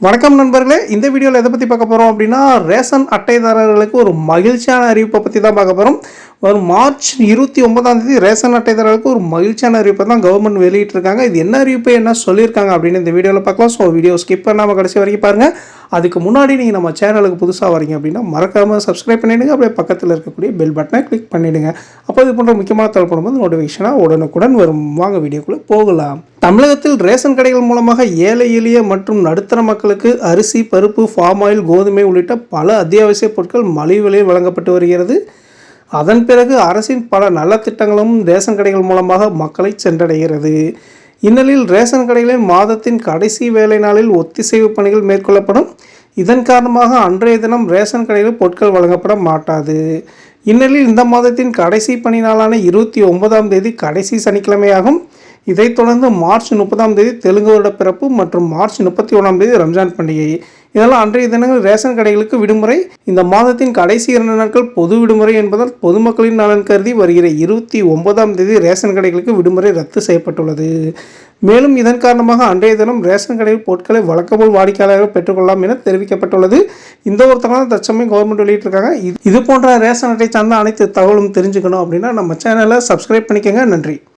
வணக்கம் நண்பர்களே. இந்த வீடியோவில் எதை பற்றி பார்க்க போகிறோம் அப்படின்னா ரேஷன் அட்டைதாரர்களுக்கு ஒரு மகிழ்ச்சியான அறிவிப்பை பற்றி தான் பார்க்க போகிறோம் வரும் மார்ச் இருபத்தி ஒன்பதாம் தேதி ரேஷன் அட்டைதாரர்களுக்கு ஒரு மகிழ்ச்சியான அறிவிப்பை தான் கவர்மெண்ட் வெளியிட்டிருக்காங்க. இது என்ன அறிவிப்பு என்ன சொல்லியிருக்காங்க அப்படின்னு இந்த வீடியோவில் பார்க்கலாம். ஸோ வீடியோ ஸ்கிப் பண்ணாமல் கடைசி வரைக்கும் பாருங்கள் அதுக்கு முன்னாடி நீங்கள் நம்ம சேனலுக்கு புதுசாக வரீங்க அப்படின்னா மறக்காமல் சப்ஸ்கிரைப் பண்ணிவிடுங்க அப்படியே பக்கத்தில் இருக்கக்கூடிய பெல் பட்டனை கிளிக் பண்ணிவிடுங்க அப்போ இது போன்ற முக்கியமான தகவல் போது நோட்டிஃபிகேஷனாக உடனுக்குடன் வரும். வாங்க வீடியோக்குள்ளே போகலாம். தமிழகத்தில் ரேஷன் கடைகள் மூலமாக ஏழை எளிய மற்றும் நடுத்தர மக்களுக்கு அரிசி பருப்பு ஃபார்ம் ஆயில் கோதுமை உள்ளிட்ட பல அத்தியாவசிய பொருட்கள் மலிவு விலையில் வழங்கப்பட்டு வருகிறது. அதன் பிறகு அரசின் பல நல்ல திட்டங்களும் ரேஷன் கடைகள் மூலமாக மக்களை சென்றடைகிறது. இந்நிலையில் ரேஷன் கடைகளில் மாதத்தின் கடைசி வேலை நாளில் ஒத்திசைவு பணிகள் மேற்கொள்ளப்படும். இதன் காரணமாக அன்றைய தினம் ரேஷன் கடையில் பொருட்கள் வழங்கப்பட மாட்டாது. இந்நிலையில் இந்த மாதத்தின் கடைசி பணி நாளான இருபத்தி ஒன்பதாம் தேதி கடைசி சனிக்கிழமையாகும். இதைத் தொடர்ந்து மார்ச் முப்பதாம் தேதி தெலுங்கு வருட பிறப்பு மற்றும் மார்ச் முப்பத்தி ஒன்றாம் தேதி ரம்ஜான் பண்டிகை. இதெல்லாம் அன்றைய தினங்கள் ரேஷன் கடைகளுக்கு விடுமுறை இந்த மாதத்தின் கடைசி இரண்டு நாட்கள் பொது விடுமுறை என்பதால் பொதுமக்களின் நலன் கருதி வருகிற இருபத்தி ஒன்பதாம் தேதி ரேஷன் கடைகளுக்கு விடுமுறை ரத்து செய்யப்பட்டுள்ளது. மேலும் இதன் காரணமாக அன்றைய தினம் ரேஷன் கடையில் பொருட்களை வழக்கபோல் வாடிக்கையாளர்கள் பெற்றுக்கொள்ளலாம் என தெரிவிக்கப்பட்டுள்ளது. இந்த ஒரு தகவல் தற்சமயம் கவர்மெண்ட் வெளியிட்டிருக்காங்க. இது- இது போன்ற ரேஷன் அட்டை சார்ந்த அனைத்து தகவலும் தெரிஞ்சுக்கணும் அப்படின்னா நம்ம சேனலை சப்ஸ்கிரைப் பண்ணிக்கோங்க. நன்றி.